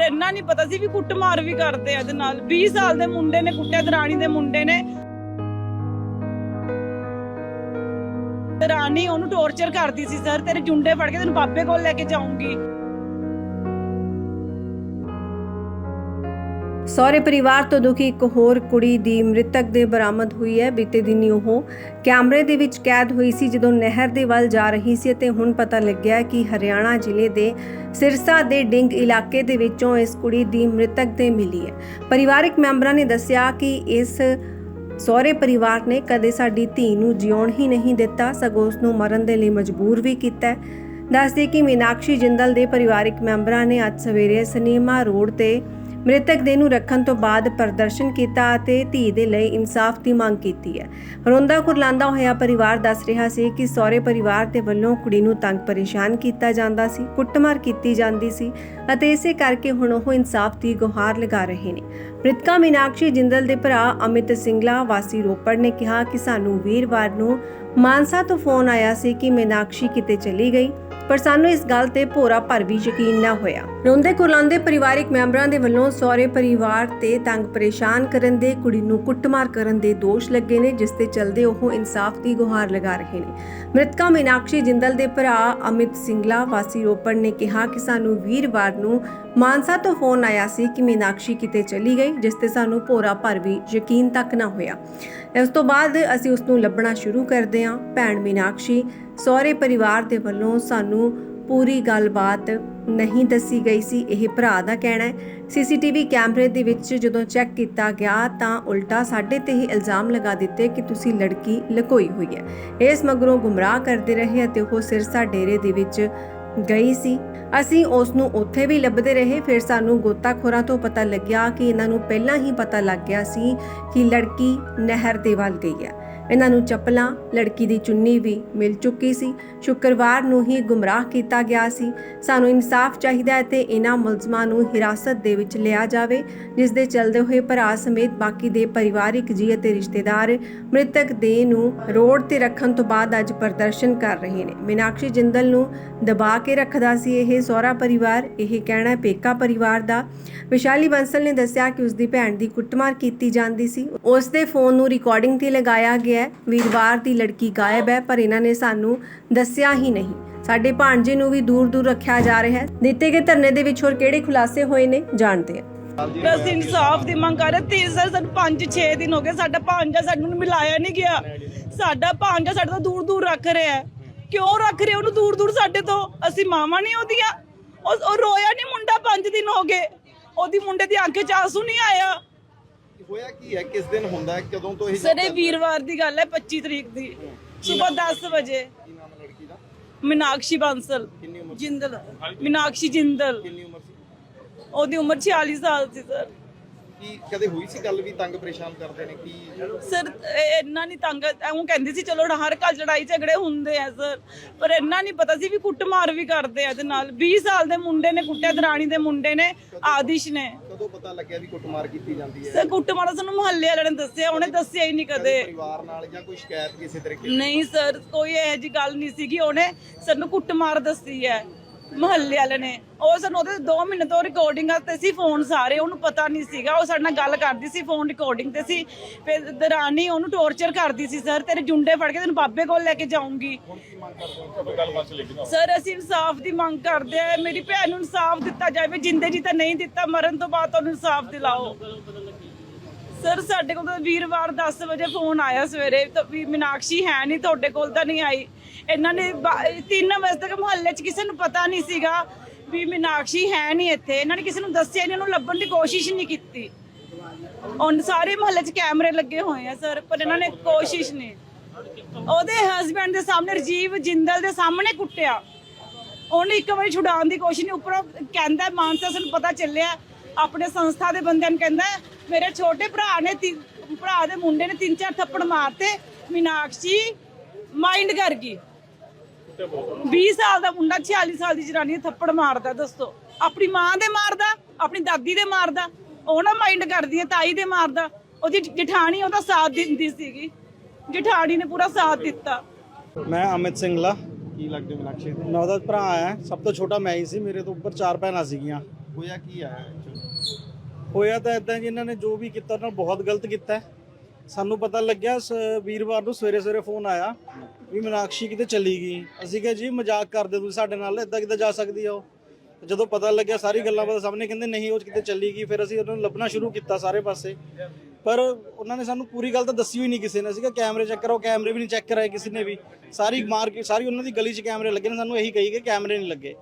ਪਰ ਇੰਨਾ ਨਹੀਂ ਪਤਾ ਸੀ ਵੀ ਕੁੱਟਮਾਰ ਵੀ ਕਰਦੇ ਆ ਇਹਦੇ ਨਾਲ। 20 ਸਾਲ ਦੇ ਮੁੰਡੇ ਨੇ ਕੁੱਟਿਆ, ਦਰਾਣੀ ਦੇ ਮੁੰਡੇ ਨੇ। ਰਾਣੀ ਉਹਨੂੰ ਟੌਰਚਰ ਕਰਦੀ ਸੀ, ਸਰ, ਤੇਰੇ ਜੁੰਡੇ ਫੜ ਕੇ ਤੈਨੂੰ ਬਾਬੇ ਕੋਲ ਲੈ ਕੇ ਜਾਊਂਗੀ। ਸਹੁਰੇ ਪਰਿਵਾਰ ਤੋਂ ਦੁਖੀ ਇੱਕ ਹੋਰ ਕੁੜੀ ਦੀ ਮ੍ਰਿਤਕ ਦੇ ਬਰਾਮਦ ਹੋਈ ਹੈ। ਬੀਤੇ ਦਿਨੀ ਉਹ ਕੈਮਰੇ ਦੇ ਵਿੱਚ ਕੈਦ ਹੋਈ ਸੀ ਜਦੋਂ ਨਹਿਰ ਦੇ ਵੱਲ ਜਾ ਰਹੀ ਸੀ ਅਤੇ ਹੁਣ ਪਤਾ ਲੱਗਿਆ ਕਿ ਹਰਿਆਣਾ ਜ਼ਿਲ੍ਹੇ ਦੇ ਸਿਰਸਾ ਦੇ ਡਿੰਗ ਇਲਾਕੇ ਦੇ ਵਿੱਚੋਂ ਇਸ ਕੁੜੀ ਦੀ ਮ੍ਰਿਤਕ ਦੇ ਮਿਲੀ ਹੈ। ਪਰਿਵਾਰਕ ਮੈਂਬਰਾਂ ਨੇ ਦੱਸਿਆ ਕਿ ਇਸ ਸਹੁਰੇ ਪਰਿਵਾਰ ਨੇ ਕਦੇ ਸਾਡੀ ਧੀ ਨੂੰ ਜਿਉਣ ਹੀ ਨਹੀਂ ਦਿੱਤਾ, ਸਗੋਂ ਉਸ ਨੂੰ ਮਰਨ ਦੇ ਲਈ ਮਜਬੂਰ ਵੀ ਕੀਤਾ ਹੈ। ਦੱਸਦੇ ਕਿ ਮੀਨਾਕਸ਼ੀ ਜਿੰਦਲ ਦੇ ਪਰਿਵਾਰਕ ਮੈਂਬਰਾਂ ਨੇ ਅੱਜ ਸਵੇਰੇ ਸਨੀਮਾ ਰੋਡ ਤੇ ਮ੍ਰਿਤਕ ਦੇ ਨੂੰ ਰੱਖਣ ਤੋਂ ਬਾਅਦ ਪ੍ਰਦਰਸ਼ਨ ਕੀਤਾ ਅਤੇ ਧੀ ਦੇ ਲਈ ਇਨਸਾਫ ਦੀ ਮੰਗ ਕੀਤੀ ਹੈ। ਰੋਂਦਾ ਕੁਰਲਾਂਦਾ ਹੋਇਆ ਪਰਿਵਾਰ ਦੱਸ ਰਿਹਾ ਸੀ ਕਿ ਸਹੁਰੇ ਪਰਿਵਾਰ ਦੇ ਵੱਲੋਂ ਕੁੜੀ ਨੂੰ ਤੰਗ ਪਰੇਸ਼ਾਨ ਕੀਤਾ ਜਾਂਦਾ ਸੀ, ਕੁੱਟਮਾਰ ਕੀਤੀ ਜਾਂਦੀ ਸੀ ਅਤੇ ਇਸੇ ਕਰਕੇ ਹੁਣ ਉਹ ਇਨਸਾਫ ਦੀ ਗੁਹਾਰ ਲਗਾ ਰਹੇ ਨੇ। ਮ੍ਰਿਤਕਾ ਮੀਨਾਕਸ਼ੀ, ਜਿੰਦਲ ਦੇ ਭਰਾ ਅਮਿਤ ਸਿੰਗਲਾ, ਵਾਸੀ ਰੋਪੜ ਨੇ ਕਿਹਾ ਕਿ ਸਾਨੂੰ ਵੀਰਵਾਰ ਨੂੰ ਮਾਨਸਾ ਤੋਂ ਫੋਨ ਆਇਆ ਸੀ ਕਿ ਮੀਨਾਕਸ਼ੀ ਕਿਤੇ ਚਲੀ ਗਈ, ਪਰ ਸਾਨੂੰ ਇਸ ਗੱਲ ਤੇ ਭੋਰਾ ਭਰ ਵੀ ਯਕੀਨ ਨਾ ਹੋਇਆ। ਰੋਂਦੇ ਕੁਰਲਾਉਂਦੇ ਪਰਿਵਾਰਿਕ ਮੈਂਬਰਾਂ ਦੇ ਵੱਲੋਂ ਸਹੁਰੇ ਪਰਿਵਾਰ ਤੇ ਤੰਗ ਪਰੇਸ਼ਾਨ ਕਰਨ ਦੇ, ਕੁੜੀ ਨੂੰ ਕੁੱਟਮਾਰ ਕਰਨ ਦੇ ਦੋਸ਼ ਲੱਗੇ ਨੇ, ਜਿਸ ਤੇ ਚਲਦੇ ਉਹ ਇਨਸਾਫ ਦੀ ਗੁਹਾਰ ਲਗਾ ਰਹੇ ਨੇ। ਮ੍ਰਿਤਕਾ ਮੀਨਾਕਸ਼ੀ, ਜਿੰਦਲ ਦੇ ਭਰਾ ਅਮਿਤ ਸਿੰਗਲਾ, ਵਾਸੀ ਰੋਪੜ ਨੇ ਕਿਹਾ ਕਿ ਸਾਨੂੰ ਵੀਰਵਾਰ ਨੂੰ ਮਾਨਸਾ ਤੋਂ ਫੋਨ ਆਇਆ ਸੀ ਕਿ ਮੀਨਾਕਸ਼ੀ ਕਿਤੇ ਚਲੀ ਗਈ, ਜਿਸ ਤੇ ਸਾਨੂੰ ਭੋਰਾ ਭਰ ਵੀ ਯਕੀਨ ਤੱਕ ਨਾ ਹੋਇਆ। ਇਸ ਤੋਂ ਬਾਅਦ ਅਸੀਂ ਉਸ ਨੂੰ ਲੱਭਣਾ ਸ਼ੁਰੂ ਕਰਦੇ ਹਾਂ। ਭੈਣ ਮੀਨਾਕਸ਼ੀ, ਸਹੁਰੇ ਪਰਿਵਾਰ ਦੇ ਵੱਲੋਂ ਸਾਨੂੰ ਪੂਰੀ ਗੱਲਬਾਤ ਨਹੀਂ ਦੱਸੀ ਗਈ ਸੀ। ਇਹ ਭਰਾ ਦਾ ਕਹਿਣਾ ਹੈ। ਸੀਸੀਟੀਵੀ ਕੈਮਰੇ ਦੇ ਵਿੱਚ ਜਦੋਂ ਚੈੱਕ ਕੀਤਾ ਗਿਆ ਤਾਂ ਉਲਟਾ ਸਾਡੇ ਤੇ ਹੀ ਇਲਜ਼ਾਮ ਲਗਾ ਦਿੱਤੇ ਕਿ ਤੁਸੀਂ ਲੜਕੀ ਲਕੋਈ ਹੋਈ ਹੈ। ਇਸ ਮਗਰੋਂ ਗੁੰਮਰਾਹ ਕਰਦੇ ਰਹੇ ਅਤੇ ਉਹ ਸਿਰਸਾ ਡੇਰੇ ਦੇ ਵਿੱਚ ਗਈ ਸੀ। ਅਸੀਂ ਉਸ ਨੂੰ ਉੱਥੇ ਵੀ ਲੱਭਦੇ ਰਹੇ। ਫਿਰ ਸਾਨੂੰ ਗੋਤਾਖੋਰਾਂ ਤੋਂ ਪਤਾ ਲੱਗਿਆ ਕਿ ਇਹਨਾਂ ਨੂੰ ਪਹਿਲਾਂ ਹੀ ਪਤਾ ਲੱਗ ਗਿਆ ਸੀ ਕਿ ਲੜਕੀ ਨਹਿਰ ਦੇ ਵੱਲ ਗਈ ਹੈ। ਇਹਨਾਂ ਨੂੰ ਚੱਪਲਾਂ, ਲੜਕੀ ਦੀ ਚੁੰਨੀ ਵੀ ਮਿਲ ਚੁੱਕੀ ਸੀ। ਸ਼ੁੱਕਰਵਾਰ ਨੂੰ ਹੀ ਗੁੰਮਰਾਹ ਕੀਤਾ ਗਿਆ ਸੀ। ਸਾਨੂੰ ਇਨਸਾਫ ਚਾਹੀਦਾ ਹੈ ਤੇ ਇਹਨਾਂ ਮੁਲਜ਼ਮਾਂ ਨੂੰ ਹਿਰਾਸਤ ਦੇ ਵਿੱਚ ਲਿਆ ਜਾਵੇ, ਜਿਸ ਦੇ ਚਲਦੇ ਹੋਏ ਭਰਾ ਸਮੇਤ ਬਾਕੀ ਦੇ ਪਰਿਵਾਰਿਕ ਜੀ ਅਤੇ ਰਿਸ਼ਤੇਦਾਰ ਮ੍ਰਿਤਕ ਦੇਹ ਨੂੰ ਰੋਡ ਤੇ ਰੱਖਣ ਤੋਂ ਬਾਅਦ ਅੱਜ ਪ੍ਰਦਰਸ਼ਨ ਕਰ ਰਹੇ ਨੇ। ਮੀਨਾਕਸ਼ੀ ਜਿੰਦਲ ਨੂੰ ਦਬਾ ਕੇ ਰੱਖਦਾ ਸੀ ਇਹ ਸਹੁਰਾ ਪਰਿਵਾਰ, ਇਹ ਕਹਿਣਾ ਪੇਕਾ ਪਰਿਵਾਰ ਦਾ। ਵਿਸ਼ਾਲੀ ਬੰਸਲ ਨੇ ਦੱਸਿਆ ਕਿ ਉਸ ਦੀ ਭੈਣ ਦੀ ਕੁੱਟਮਾਰ ਕੀਤੀ ਜਾਂਦੀ ਸੀ। ਉਸ ਦੇ ਫੋਨ ਨੂੰ ਰਿਕਾਰਡਿੰਗ ਤੇ ਲਗਾਇਆ ਗਿਆ ਹੈ। ਵੀਰਵਾਰ ਦੀ ਲੜਕੀ ਗਾਇਬ ਹੈ, ਪਰ ਇਹਨਾਂ ਨੇ ਸਾਨੂੰ ਦੱਸਿਆ ਹੀ ਨਹੀਂ। ਸਾਡੇ ਭਾਣਜੇ ਨੂੰ ਵੀ ਦੂਰ ਦੂਰ ਰੱਖਿਆ ਜਾ ਰਿਹਾ ਹੈ। ਦਿੱਤੇ ਗਏ ਧਰਨੇ ਦੇ ਵਿੱਚ ਹੋਰ ਕਿਹੜੇ ਖੁਲਾਸੇ ਹੋਏ ਨੇ, ਜਾਣਦੇ ਹਾਂ। ਬਸ ਇਨਸਾਫ ਦੀ ਮੰਗ ਕਰ ਰਹੇ ਤੀ ਸਰ ਸਾਨੂੰ 5-6 ਦਿਨ ਹੋ ਗਏ। ਸਾਡਾ ਭਾਂਜਾ ਸਾਨੂੰ ਮਿਲਾਇਆ ਨਹੀਂ ਗਿਆ। ਸਾਡਾ ਭਾਂਜਾ ਸਾਡੇ ਤੋਂ ਦੂਰ ਦੂਰ ਰੱਖ ਰਿਹਾ ਕਿਉਂ ਰੱਖ ਰਿਹਾ? ਉਹਨੂੰ ਦੂਰ ਦੂਰ ਸਾਡੇ ਤੋਂ। ਅਸੀਂ ਮਾਵਾਂ ਨਹੀਂ ਉਹਦੀਆਂ। ਉਹ ਰੋਇਆ ਨਹੀਂ ਮੁੰਡਾ 5 ਦਿਨ ਹੋ ਗਏ। ਉਹਦੀ ਮੁੰਡੇ ਦੀ ਅੱਖ 'ਚ ਆਸੂ ਨਹੀਂ ਆਇਆ। ਹੋਇਆ ਕੀ ਹੈ? ਕਿਸ ਦਿਨ ਹੁੰਦਾ ਹੈ? ਕਦੋਂ ਤੋਂ ਇਹ ਸਰ ਇਹ ਵੀਰਵਾਰ ਦੀ ਗੱਲ ਹੈ 25 ਤਰੀਕ ਦੀ। ਸਵੇਰ 10 ਵਜੇ। ਕੀ ਨਾਮ ਹੈ ਲੜਕੀ ਦਾ? ਮੀਨਾਕਸ਼ੀ ਬਾਂਸਲ। ਕਿੰਨੀ ਉਮਰ ਜਿੰਦਲ। ਮੀਨਾਕਸ਼ੀ ਜਿੰਦਲ। ਕਿੰਨੀ ਉਮਰ ਸੀ? ਉਹਦੀ ਉਮਰ 46 ਸਾਲ ਸੀ ਸਰ। ਕੀ ਕਦੇ ਹੋਈ ਸੀ ਗੱਲ ਵੀ ਤੰਗ ਪਰੇਸ਼ਾਨ ਕਰਦੇ ਨੇ ਕੀ ਸਰ ਇਹ ਇੰਨਾ ਨਹੀਂ ਤੰਗ ਐਉਂ ਕਹਿੰਦੀ ਸੀ ਚਲੋ ਹਰ ਘਰ ਲੜਾਈ ਝਗੜੇ ਹੁੰਦੇ ਆ ਸਰ। ਪਰ ਇੰਨਾ ਨਹੀਂ ਪਤਾ ਸੀ ਵੀ ਕੁੱਟਮਾਰ ਵੀ ਕਰਦੇ ਆ ਇਹਦੇ ਨਾਲ। 20 ਸਾਲ ਦੇ ਮੁੰਡੇ ਨੇ ਕੁੱਟਿਆ ਦਰਾਣੀ ਦੇ ਮੁੰਡੇ ਨੇ ਆਦਿਸ਼ ਨੇ। ਕਦੋਂ ਪਤਾ ਲੱਗਿਆ ਵੀ ਕੁੱਟਮਾਰ ਕੀਤੀ ਜਾਂਦੀ ਹੈ? ਸਰ ਕੁੱਟਮਾਰ ਸਾਨੂੰ ਮੁਹੱਲੇ ਵਾਲਿਆਂ ਨੇ ਦੱਸਿਆ ਉਹਨੇ ਦੱਸਿਆ ਹੀ ਨਹੀਂ ਕਦੇ ਪਰਿਵਾਰ ਨਾਲ ਜਾਂ ਕੋਈ ਸ਼ਿਕਾਇਤ ਕਿਸੇ ਤਰੀਕੇ? ਨਹੀਂ ਸਰ ਕੋਈ ਇਹੋ ਜੀ ਗੱਲ ਨਹੀਂ ਸੀਗੀ ਉਹਨੇ ਸਾਨੂੰ ਕੁੱਟਮਾਰ ਦੱਸੀ ਹੈ। ਮੁਹੱਲੇ ਵਾਲੇ ਨੇ। ਉਹ ਸਾਨੂੰ ਉਹਦੇ 2 ਮਹੀਨੇ ਤੋਂ ਰਿਕਾਰਡਿੰਗ ਤੇ ਸੀ ਫੋਨ ਸਾਰੇ ਉਹਨੂੰ ਪਤਾ ਨਹੀਂ ਸੀਗਾ। ਉਹ ਸਾਡੇ ਨਾਲ ਗੱਲ ਕਰਦੀ ਸੀ ਫੋਨ ਰਿਕਾਰਡਿੰਗ ਤੇ ਸੀ। ਫਿਰ ਦਰਾਨੀ ਉਹਨੂੰ ਟੌਰਚਰ ਕਰਦੀ ਸੀ ਸਰ ਤੇਰੇ ਜੁੰਡੇ ਫੜ ਕੇ ਤੈਨੂੰ ਬਾਬੇ ਕੋਲ ਲੈ ਕੇ ਜਾਊਂਗੀ। ਸਰ ਅਸੀਂ ਇਨਸਾਫ ਦੀ ਮੰਗ ਕਰਦੇ ਆ ਮੇਰੀ ਭੈਣ ਨੂੰ ਇਨਸਾਫ ਦਿੱਤਾ ਜਾਵੇ। ਜਿੰਦੇ ਜੀ ਤਾਂ ਨਹੀਂ ਦਿੱਤਾ ਮਰਨ ਤੋਂ ਬਾਅਦ ਉਹਨੂੰ ਇਨਸਾਫ ਦਿਲਾਓ। ਸਰ ਸਾਡੇ ਕੋਲ ਤਾਂ ਵੀਰਵਾਰ 10 ਵਜੇ ਫੋਨ ਆਇਆ ਸਵੇਰੇ ਤਾਂ ਵੀ ਮੀਨਾਕਸ਼ੀ ਹੈ ਨਹੀਂ, ਤੁਹਾਡੇ ਕੋਲ ਤਾਂ ਨਹੀਂ ਆਈ। ਇਹਨਾਂ ਨੇ 3 ਵਜੇ ਤੱਕ ਮੁਹੱਲੇ 'ਚ ਕਿਸੇ ਨੂੰ ਪਤਾ ਨਹੀਂ ਸੀਗਾ ਵੀ ਮੀਨਾਕਸ਼ੀ ਹੈ ਨਹੀਂ ਇੱਥੇ। ਇਹਨਾਂ ਨੇ ਕਿਸੇ ਨੂੰ ਦੱਸਿਆ ਨਹੀਂ, ਉਹਨੂੰ ਲੱਭਣ ਦੀ ਕੋਸ਼ਿਸ਼ ਨਹੀਂ ਕੀਤੀ। ਹੁਣ ਸਾਰੇ ਮੁਹੱਲੇ 'ਚ ਕੈਮਰੇ ਲੱਗੇ ਹੋਏ ਆ ਸਰ ਪਰ ਇਹਨਾਂ ਨੇ ਕੋਸ਼ਿਸ਼ ਨਹੀਂ। ਉਹਦੇ ਹਸਬੰਡ ਦੇ ਸਾਹਮਣੇ ਰਜੀਵ ਜਿੰਦਲ ਦੇ ਸਾਹਮਣੇ ਕੁੱਟਿਆ। ਉਹਨੇ ਇੱਕ ਵਾਰੀ ਛੁਡਾਉਣ ਦੀ ਕੋਸ਼ਿਸ਼ ਨਹੀਂ, ਉੱਪਰੋਂ ਕਹਿੰਦਾ ਮਾਨਸਾ ਸਾਨੂੰ ਪਤਾ ਚੱਲਿਆ, ਆਪਣੇ ਸੰਸਥਾ ਦੇ ਬੰਦਿਆਂ ਨੂੰ ਕਹਿੰਦਾ ਮੇਰੇ ਛੋਟੇ ਭਰਾ ਨੇ ਤਿੰਨ- ਭਰਾ ਦੇ ਮੁੰਡੇ ਨੇ ਤਿੰਨ ਚਾਰ ਥੱਪੜ ਮਾਰਤੇ। ਮੀਨਾਕਸ਼ੀ ਮਾਈਂਡ ਕਰ ਗਈ। 20 ਸਾਲ ਦਾ ਮੁੰਡਾ 46 ਸਾਲ ਦੀ ਜਨਾਨੀ ਨੂੰ ਥੱਪੜ ਮਾਰਦਾ ਦੱਸੋ। ਆਪਣੀ ਮਾਂ ਦੇ ਮਾਰਦਾ ਆਪਣੀ ਦਾਦੀ ਦੇ ਮਾਰਦਾ ਉਹ ਨਾ ਮਾਈਂਡ ਕਰਦੀ ਹੈ ਤਾਈ ਦੇ ਮਾਰਦਾ। ਉਹਦੀ ਜਠਾਣੀ ਉਹਦਾ ਸਾਥ ਦਿੰਦੀ ਸੀਗੀ। ਜਠਾਣੀ ਨੇ ਪੂਰਾ ਸਾਥ ਦਿੱਤਾ। ਮੈਂ ਅਮਿਤ ਸਿੰਘਲਾ ਕੀ ਲੱਗਦੇ ਮਨਾਕਸ਼ੀ? ਦੇ ਮੈਂ ਉਹਦਾ ਭਰਾ ਆ ਸਭ ਤੋਂ ਛੋਟਾ ਮੈਂ ਹੀ ਸੀ। ਮੇਰੇ ਤੋਂ ਉੱਪਰ ਚਾਰ ਭੈਣਾਂ ਸੀਗੀਆਂ। ਹੋਇਆ ਕੀ ਆ? ਹੋਇਆ ਤਾਂ ਇਦਾਂ ਜੀ, ਇਹਨਾਂ ਨੇ ਜੋ ਵੀ ਕੀਤਾ ਉਹਨਾਂ ਬਹੁਤ ਗਲਤ ਕੀਤਾ ਹੈ। ਸਾਨੂੰ ਪਤਾ ਲੱਗਿਆ, ਸ- ਵੀਰਵਾਰ ਨੂੰ ਸਵੇਰੇ ਸਵੇਰੇ ਫੋਨ ਆਇਆ ਵੀ ਮੀਨਾਕਸ਼ੀ ਕਿਤੇ ਚਲੀ ਗਈ। ਅਸੀਂ ਕਿਹਾ ਜੀ, ਮਜ਼ਾਕ ਕਰਦੇ ਤੁਸੀਂ ਸਾਡੇ ਨਾਲ ਇਦਾਂ ਕਿੱਦਾਂ ਜਾ ਸਕਦੀ ਆ ਉਹ? ਜਦੋਂ ਪਤਾ ਲੱਗਿਆ, ਸਾਰੀ ਗੱਲਾਂ ਪਤਾ ਸਾਹਮਣੇ ਕਹਿੰਦੇ, ਨਹੀਂ, ਉਹ ਕਿਤੇ ਚਲੀ ਗਈ। ਫਿਰ ਅਸੀਂ ਉਹਨਾਂ ਨੂੰ ਲੱਭਣਾ ਸ਼ੁਰੂ ਕੀਤਾ ਸਾਰੇ ਪਾਸੇ। ਪਰ ਉਹਨਾਂ ਨੇ ਸਾਨੂੰ ਪੂਰੀ ਗੱਲ ਤਾਂ ਦੱਸੀ ਹੋਈ ਨਹੀਂ ਕਿਸੇ ਨੇ। ਅਸੀਂ ਕਿਹਾ, ਕੈਮਰੇ ਚੈੱਕ ਕਰੋ। ਕੈਮਰੇ ਵੀ ਨਹੀਂ ਚੈੱਕ ਕਰਾਏ ਕਿਸੇ ਨੇ ਵੀ। ਸਾਰੀ ਮਾਰਕੀਟ ਸਾਰੀ ਉਹਨਾਂ ਦੀ ਗਲੀ 'ਚ ਕੈਮਰੇ ਲੱਗੇ ਨੇ, ਸਾਨੂੰ ਇਹੀ ਕਹੀ ਕਿ ਕੈਮਰੇ ਨਹੀਂ ਲੱਗੇ।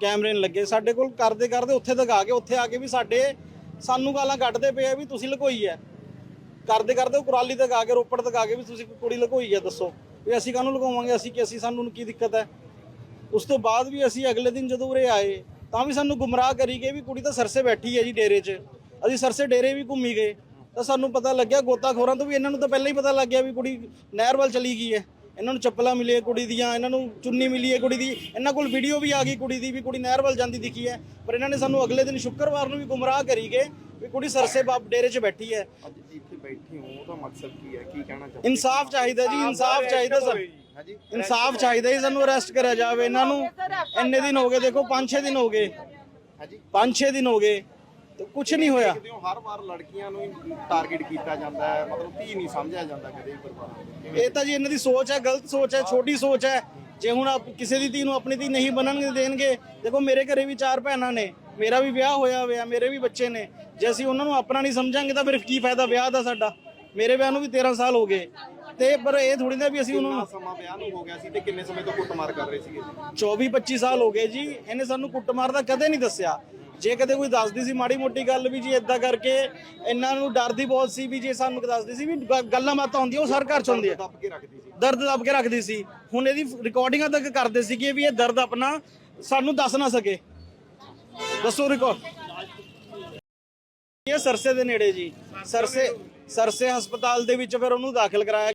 ਕੈਮਰੇ ਨਹੀਂ ਲੱਗੇ। ਸਾਡੇ ਕੋਲ ਕਰਦੇ ਕਰਦੇ ਉੱਥੇ ਤੱਕ ਆ ਗਏ। ਉੱਥੇ ਆ ਕੇ ਵੀ ਸਾਡੇ ਸਾਨੂੰ ਗਾਲਾਂ ਕੱਢਦੇ ਪਏ ਆ ਵੀ ਤੁਸੀਂ ਲੁਕੋਈ ਹੈ ਕਰਦੇ ਕਰਦੇ ਉਹ ਕੁਰਾਲੀ ਤੱਕ ਆ ਕੇ, ਰੋਪੜ ਤੱਕ ਆ ਕੇ ਵੀ ਤੁਸੀਂ ਕੁੜੀ ਲੁਕੋਈ ਹੈ ਦੱਸੋ। ਵੀ ਅਸੀਂ ਕਾਹਨੂੰ ਲੁਕਾਵਾਂਗੇ? ਅਸੀਂ ਕਿ ਅਸੀਂ ਸਾਨੂੰ ਕੀ ਦਿੱਕਤ ਹੈ ਉਸ ਤੋਂ ਬਾਅਦ ਵੀ ਅਸੀਂ ਅਗਲੇ ਦਿਨ ਜਦੋਂ ਉਰੇ ਆਏ, ਤਾਂ ਵੀ ਸਾਨੂੰ ਗੁੰਮਰਾਹ ਕਰੀ ਗਏ ਵੀ ਕੁੜੀ ਤਾਂ ਸਰਸੇ ਬੈਠੀ ਹੈ ਜੀ ਡੇਰੇ 'ਚ। ਅਸੀਂ ਸਰਸੇ ਡੇਰੇ ਵੀ ਘੁੰਮੀ ਗਏ, ਤਾਂ ਸਾਨੂੰ ਪਤਾ ਲੱਗਿਆ ਗੋਤਾਖੋਰਾਂ ਤੋਂ ਵੀ ਇਹਨਾਂ ਨੂੰ ਤਾਂ ਪਹਿਲਾਂ ਹੀ ਪਤਾ ਲੱਗ ਗਿਆ ਵੀ ਕੁੜੀ ਨਹਿਰ ਵੱਲ ਚਲੀ ਗਈ ਹੈ। ਇਹਨਾਂ ਨੂੰ ਚੱਪਲਾਂ ਮਿਲੀਆਂ ਕੁੜੀ ਦੀਆਂ ਇਹਨਾਂ ਨੂੰ ਚੁੰਨੀ ਮਿਲੀ ਹੈ ਕੁੜੀ ਦੀ ਇਹਨਾਂ ਕੋਲ ਵੀਡੀਓ ਵੀ ਆ ਗਈ ਕੁੜੀ ਦੀ ਵੀ ਕੁੜੀ ਨਹਿਰ ਵੱਲ ਜਾਂਦੀ ਦਿਖੀ ਹੈ ਪਰ ਇਹਨਾਂ ਨੇ ਸਾਨੂੰ ਅਗਲੇ ਦਿਨ ਸ਼ੁੱਕਰਵਾਰ ਨੂੰ ਵੀ ਗੁੰਮਰਾਹ ਕਰੀ ਗਏ ਵੀ ਕੁੜੀ ਸਰਸੇ ਬਾਪ ਡੇਰੇ 'ਚ ਬੈਠੀ ਹੈ। ਅੱਜ ਇੱਥੇ ਬੈਠੇ ਹੋ ਉਹਦਾ ਮਕਸਦ ਕੀ ਹੈ? ਕੀ ਕਹਿਣਾ ਚਾਹੁੰਦੇ ਇਨਸਾਫ ਚਾਹੀਦਾ ਜੀ ਇਨਸਾਫ ਚਾਹੀਦਾ ਸਰ। ਹਾਂਜੀ। ਇਨਸਾਫ ਚਾਹੀਦਾ ਜੀ ਸਾਨੂੰ ਅਰੈਸਟ ਕਰਿਆ ਜਾਵੇ। ਇਹਨਾਂ ਨੂੰ ਇੰਨੇ ਦਿਨ ਹੋ ਗਏ ਦੇਖੋ 5-6 ਦਿਨ ਹੋ ਗਏ। ਹਾਂਜੀ। 5-6 ਦਿਨ ਹੋ ਗਏ। ਤੇ ਕੁਝ ਨਹੀਂ ਹੋਇਆ। ਦੇਖਦੇ ਹੋ ਹਰ ਵਾਰ ਲੜਕੀਆਂ ਨੂੰ ਟਾਰਗੇਟ ਕੀਤਾ ਜਾਂਦਾ ਹੈ ਮਤਲਬ ਧੀ ਨਹੀਂ ਸਮਝਿਆ ਜਾਂਦਾ ਕਦੇ ਵੀ ਪਰਿਵਾਰਾਂ ਨੂੰ। ਇਹ ਤਾਂ ਜੀ ਇਹਨਾਂ ਦੀ ਸੋਚ ਹੈ ਗਲਤ ਸੋਚ ਹੈ ਛੋਟੀ ਸੋਚ ਹੈ। ਜੇ ਹੁਣ ਆਪ ਕਿਸੇ ਦੀ ਧੀ ਨੂੰ ਆਪਣੀ ਧੀ ਨਹੀਂ ਬਣਨਗੇ ਦੇਣਗੇ ਦੇਖੋ ਮੇਰੇ ਘਰੇ ਵੀ ਚਾਰ ਭੈਣਾਂ ਨੇ ਮੇਰਾ ਵੀ ਵਿਆਹ ਹੋਇਆ ਹੋਇਆ ਮੇਰੇ ਵੀ ਬੱਚੇ ਨੇ। ਜੇ ਅਸੀਂ ਉਹਨਾਂ ਨੂੰ ਆਪਣਾ ਨਹੀਂ ਸਮਝਾਂਗੇ ਤਾਂ ਫਿਰ ਕੀ ਫਾਇਦਾ ਵਿਆਹ ਦਾ ਸਾਡਾ? ਮੇਰੇ ਵਿਆਹ ਨੂੰ ਵੀ 13 ਸਾਲ ਹੋ ਗਏ। ਤੇ ਪਰ ਇਹ ਥੋੜੀ ਨਾ ਵੀ ਅਸੀਂ ਉਹਨਾਂ ਨੂੰ ਸਮਾਂ ਵਿਆਹ ਨੂੰ ਹੋ ਗਿਆ ਸੀ ਤੇ ਕਿੰਨੇ ਸਮੇਂ ਤੋਂ ਕੁੱਟਮਾਰ ਕਰ ਰਹੇ ਸੀਗੇ? 24 25 ਸਾਲ ਹੋ ਗਏ ਜੀ ਇਹਨੇ ਸਾਨੂੰ ਕੁੱਟਮਾਰ ਦਾ ਕਦੇ ਨਹੀਂ ਦੱਸਿਆ। ਜੇ ਕਦੇ ਕੋਈ ਦੱਸਦੀ ਸੀ ਮਾੜੀ ਮੋਟੀ ਗੱਲ ਵੀ ਜੀ ਇਦਾਂ ਕਰਕੇ ਇਹਨਾਂ ਨੂੰ ਡਰਦੀ ਬਹੁਤ ਸੀ ਵੀ ਜੇ ਸਾਨੂੰ ਦੱਸਦੀ ਸੀ ਵੀ ਗ- ਗੱਲਾਂ ਬਾਤਾਂ ਹੁੰਦੀਆਂ ਉਹ ਸਰ ਘਰ ਚ ਹੁੰਦੀਆਂ। ਦੱਬ ਕੇ ਰੱਖਦੀ ਸੀ। ਦਰਦ ਦੱਬ ਕੇ ਰੱਖਦੀ ਸੀ। ਹੁਣ ਇਹਦੀ ਰਿਕਾਰਡਿੰਗਾਂ ਤੱਕ ਕਰਦੇ ਸੀਗੇ ਵੀ ਇਹ ਦਰਦ ਆਪਣਾ ਸਾਨੂੰ ਦੱਸ ਨਾ ਸਕੇ। ਦੱਸੋ ਰਿਕਾਰਡ ਇਹ ਸਰਸੇ ਦੇ ਨੇੜੇ ਜੀ। ਸਰਸੇ ਸਰਸੇ ਹਸਪਤਾਲ ਦੇ ਵਿੱਚ ਫਿਰ ਉਹਨੂੰ ਦਾਖਲ ਕਰਾਇਆ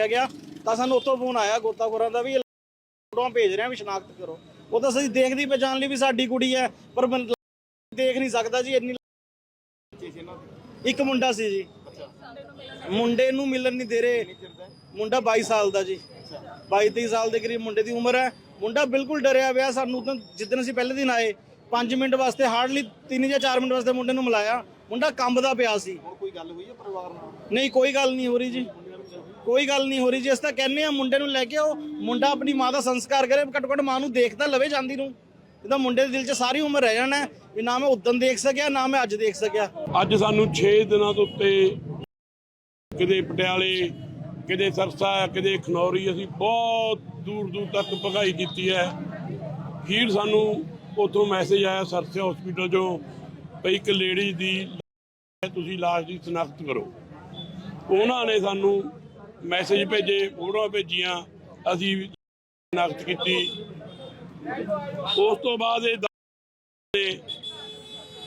ਗਿਆ। ਤਾਂ ਸਾਨੂੰ ਉੱਥੋਂ ਫੋਨ ਆਇਆ ਗੋਤਾਖੋਰਾਂ ਦਾ ਵੀ ਫੋਟੋਆਂ ਭੇਜ ਰਹੇ ਆ ਵੀ ਸ਼ਨਾਖਤ ਕਰੋ। ਉਹ ਤਾਂ ਅਸੀਂ ਦੇਖਦੀ ਪਛਾਣ ਲਈ ਵੀ ਸਾਡੀ ਕੁੜੀ ਹੈ ਪਰ ਮੈਂ ਦੇਖ ਨਹੀਂ ਸਕਦਾ ਜੀ ਇੰਨੀ ਇੱਕ ਮੁੰਡਾ ਸੀ ਜੀ। ਮੁੰਡੇ ਨੂੰ ਮਿਲਣ ਨਹੀਂ ਦੇ ਰਹੇ। ਮੁੰਡਾ 22 ਸਾਲ ਦਾ ਜੀ। 22 23 ਸਾਲ ਦੇ ਕਰੀਬ ਮੁੰਡੇ ਦੀ ਉਮਰ ਹੈ। ਮੁੰਡਾ ਬਿਲਕੁਲ ਡਰਿਆ ਹੋਇਆ ਸਾਨੂੰ ਤਾਂ ਜਿੱਦਣ ਅਸੀਂ ਪਹਿਲੇ ਦਿਨ ਆਏ 5 ਮਿੰਟ ਵਾਸਤੇ ਹਾਰਡਲੀ 3 ਜਾਂ 4 ਮਿੰਟ ਵਾਸਤੇ ਮੁੰਡੇ ਨੂੰ ਮਿਲਾਇਆ। ਮੁੰਡਾ ਕੰਬਦਾ ਪਿਆ ਸੀ। ਕੋਈ ਗੱਲ ਹੋਈ ਹੈ ਪਰਿਵਾਰ ਨਾਲ? ਨਹੀਂ ਕੋਈ ਗੱਲ ਨਹੀਂ ਹੋ ਰਹੀ ਜੀ। ਕੋਈ ਗੱਲ ਨਹੀਂ ਹੋ ਰਹੀ ਜੀ। ਅਸੀਂ ਤਾਂ ਕਹਿੰਨੇ ਆ ਮੁੰਡੇ ਨੂੰ ਲੈ ਕੇ ਆਓ। ਮੁੰਡਾ ਆਪਣੀ ਮਾਂ ਦਾ ਸੰਸਕਾਰ ਕਰੇ ਘੱਟੋ ਘੱਟ ਮਾਂ ਨੂੰ ਦੇਖਦਾ ਲਵੇ ਜਾਂਦੀ ਨੂੰ। ਇਹਦਾ ਮੁੰਡੇ ਦੇ ਦਿਲ 'ਚ ਸਾਰੀ ਉਮਰ ਰਹਿ ਜਾਣਾ ਵੀ ਨਾ ਮੈਂ ਉਦੋਂ ਦੇਖ ਸਕਿਆ, ਨਾ ਮੈਂ ਅੱਜ ਦੇਖ ਸਕਿਆ। ਅੱਜ ਸਾਨੂੰ 6 ਦਿਨਾਂ ਤੋਂ ਉੱਤੇ ਕਿਤੇ ਪਟਿਆਲੇ, ਕਿਤੇ ਸਰਸਾ, ਕਿਤੇ ਖਨੌਰੀ, ਅਸੀਂ ਬਹੁਤ ਦੂਰ ਦੂਰ ਤੱਕ ਭਗਾਈ ਕੀਤੀ ਹੈ। ਫਿਰ ਸਾਨੂੰ ਉੱਥੋਂ ਮੈਸੇਜ ਆਇਆ, ਸਰਸੇ ਹਸਪੀਟਲ ਚੋਂ ਭਈ ਇੱਕ ਲੇਡੀ ਦੀ ਤੁਸੀਂ ਲਾਸ਼ ਦੀ ਸ਼ਨਾਖਤ ਕਰੋ। ਉਹਨਾਂ ਨੇ ਸਾਨੂੰ ਮੈਸੇਜ ਭੇਜੇ, ਫੋਟੋਆਂ ਭੇਜੀਆਂ, ਅਸੀਂ ਸ਼ਨਾਖਤ ਕੀਤੀ। ਉਸ ਤੋਂ ਬਾਅਦ ਇਹ ਨੇ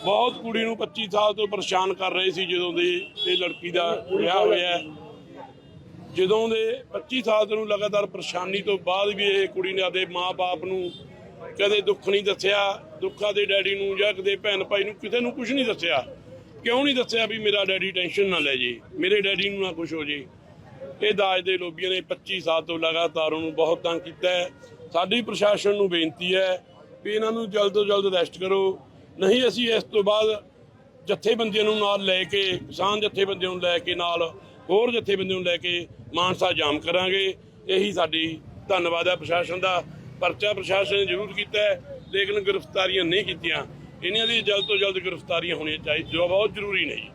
ਬਹੁਤ ਕੁੜੀ ਨੂੰ 25 ਸਾਲ ਤੋਂ ਪਰੇਸ਼ਾਨ ਕਰ ਰਹੇ ਸੀ ਜਦੋਂ ਦੇ ਇਹ ਲੜਕੀ ਦਾ ਵਿਆਹ ਹੋਇਆ। ਜਦੋਂ ਦੇ 25 ਸਾਲ ਤੋਂ ਲਗਾਤਾਰ ਪਰੇਸ਼ਾਨੀ ਤੋਂ ਬਾਅਦ ਵੀ ਇਹ ਕੁੜੀ ਨੇ ਆਦੇ ਮਾਪੇ ਨੂੰ ਕਦੇ ਦੁੱਖ ਨਹੀਂ ਦੱਸਿਆ, ਦੁੱਖਾਂ ਦੇ ਡੈਡੀ ਨੂੰ ਜਾਂ ਕਦੇ ਭੈਣ ਭਾਈ ਨੂੰ ਕਿਸੇ ਨੂੰ ਕੁਝ ਨਹੀਂ ਦੱਸਿਆ। ਕਿਉਂ ਨਹੀਂ ਦੱਸਿਆ ਵੀ ਮੇਰਾ ਡੈਡੀ ਟੈਨਸ਼ਨ ਨਾ ਲੈ ਜੇ, ਮੇਰੇ ਡੈਡੀ ਨੂੰ ਨਾ ਕੁਝ ਹੋ ਜੇ। ਇਹ ਦਾਜ ਦੇ ਲੋਬੀਆਂ ਨੇ 25 ਸਾਲ ਤੋਂ ਲਗਾਤਾਰ ਉਹਨੂੰ ਬਹੁਤ ਤੰਗ ਕੀਤਾ ਹੈ। ਸਾਡੀ ਪ੍ਰਸ਼ਾਸਨ ਨੂੰ ਬੇਨਤੀ ਹੈ ਵੀ ਇਹਨਾਂ ਨੂੰ ਜਲਦ ਤੋਂ ਜਲਦ ਅਰੈਸਟ ਕਰੋ। ਨਹੀਂ, ਅਸੀਂ ਇਸ ਤੋਂ ਬਾਅਦ ਜਥੇਬੰਦੀਆਂ ਨੂੰ ਨਾਲ ਲੈ ਕੇ, ਕਿਸਾਨ ਜਥੇਬੰਦੀਆਂ ਨੂੰ ਲੈ ਕੇ ਨਾਲ ਹੋਰ ਜਥੇਬੰਦੀਆਂ ਨੂੰ ਲੈ ਕੇ ਮਾਨਸਾ ਜਾਮ ਕਰਾਂਗੇ। ਇਹੀ ਸਾਡੀ ਧੰਨਵਾਦ ਹੈ ਪ੍ਰਸ਼ਾਸਨ ਦਾ। ਪਰਚਾ ਪ੍ਰਸ਼ਾਸਨ ਨੇ ਜ਼ਰੂਰ ਕੀਤਾ ਹੈ, ਲੇਕਿਨ ਗ੍ਰਿਫਤਾਰੀਆਂ ਨਹੀਂ ਕੀਤੀਆਂ। ਇਹਨਾਂ ਦੀ ਜਲਦ ਤੋਂ ਜਲਦ ਗ੍ਰਿਫਤਾਰੀਆਂ ਹੋਣੀਆਂ ਚਾਹੀਦੀਆਂ ਜੋ ਬਹੁਤ ਜ਼ਰੂਰੀ ਨੇ ਜੀ।